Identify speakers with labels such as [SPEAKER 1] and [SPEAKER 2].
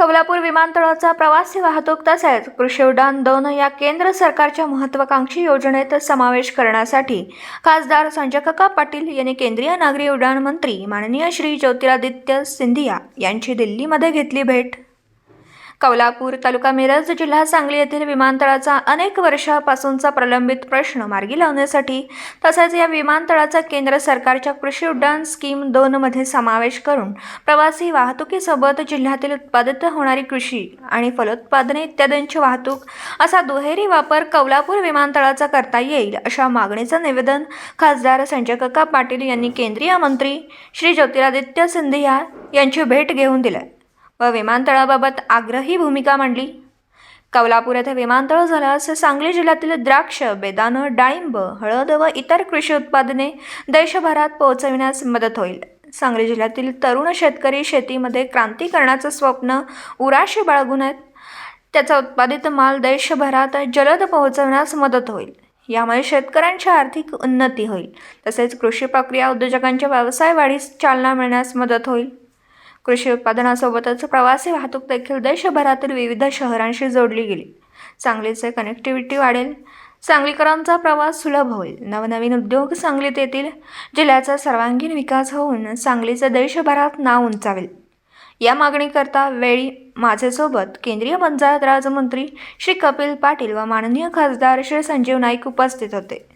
[SPEAKER 1] कमलापूर विमानतळाचा प्रवासी वाहतूक तसेच कृषी उड्डाण दोन या केंद्र सरकारच्या महत्वाकांक्षी योजनेत समावेश करण्यासाठी खासदार संजय काका पाटील यांनी केंद्रीय नागरी उड्डाण मंत्री माननीय श्री ज्योतिरादित्य सिंधिया यांची दिल्लीमध्ये घेतली भेट. कौलापूर तालुका मिरज जिल्हा सांगली येथील विमानतळाचा अनेक वर्षापासूनचा प्रलंबित प्रश्न मार्गी लावण्यासाठी तसेच या विमानतळाचा केंद्र सरकारच्या कृषी उड्डाण स्कीम दोनमध्ये समावेश करून प्रवासी वाहतुकीसोबत जिल्ह्यातील उत्पादित होणारी कृषी आणि फलोत्पादने इत्यादींची वाहतूक असा दुहेरी वापर कौलापूर विमानतळाचा करता येईल अशा मागणीचं निवेदन खासदार संजय काका पाटील यांनी केंद्रीय मंत्री श्री ज्योतिरादित्य सिंधिया यांची भेट घेऊन दिलं व विमानतळाबाबत आग्रही भूमिका मांडली. कौलापूर येथे विमानतळ झाल्यास सांगली जिल्ह्यातील द्राक्ष बेदानं डाळिंब हळद व इतर कृषी उत्पादने देशभरात पोहोचविण्यास मदत होईल. सांगली जिल्ह्यातील तरुण शेतकरी शेतीमध्ये क्रांती करण्याचं स्वप्न उराशी बाळगून आहेत. त्याचा उत्पादित माल देशभरात जलद पोहोचवण्यास मदत होईल. यामुळे शेतकऱ्यांची आर्थिक उन्नती होईल. तसेच कृषी प्रक्रिया उद्योजकांच्या व्यवसाय वाढीस चालना मिळण्यास मदत होईल. कृषी उत्पादनासोबतच प्रवासी वाहतूक देखील देशभरातील विविध शहरांशी जोडली गेली. सांगलीचे कनेक्टिव्हिटी वाढेल. सांगलीकरांचा प्रवास सुलभ होईल. नवनवीन उद्योग सांगलीत येतील. जिल्ह्याचा सर्वांगीण विकास होऊन सांगलीचे देशभरात नाव उंचावेल. या मागणीकरता वेळी माझ्यासोबत केंद्रीय पंचायत राजमंत्री श्री कपिल पाटील व माननीय खासदार श्री संजीव नाईक उपस्थित होते.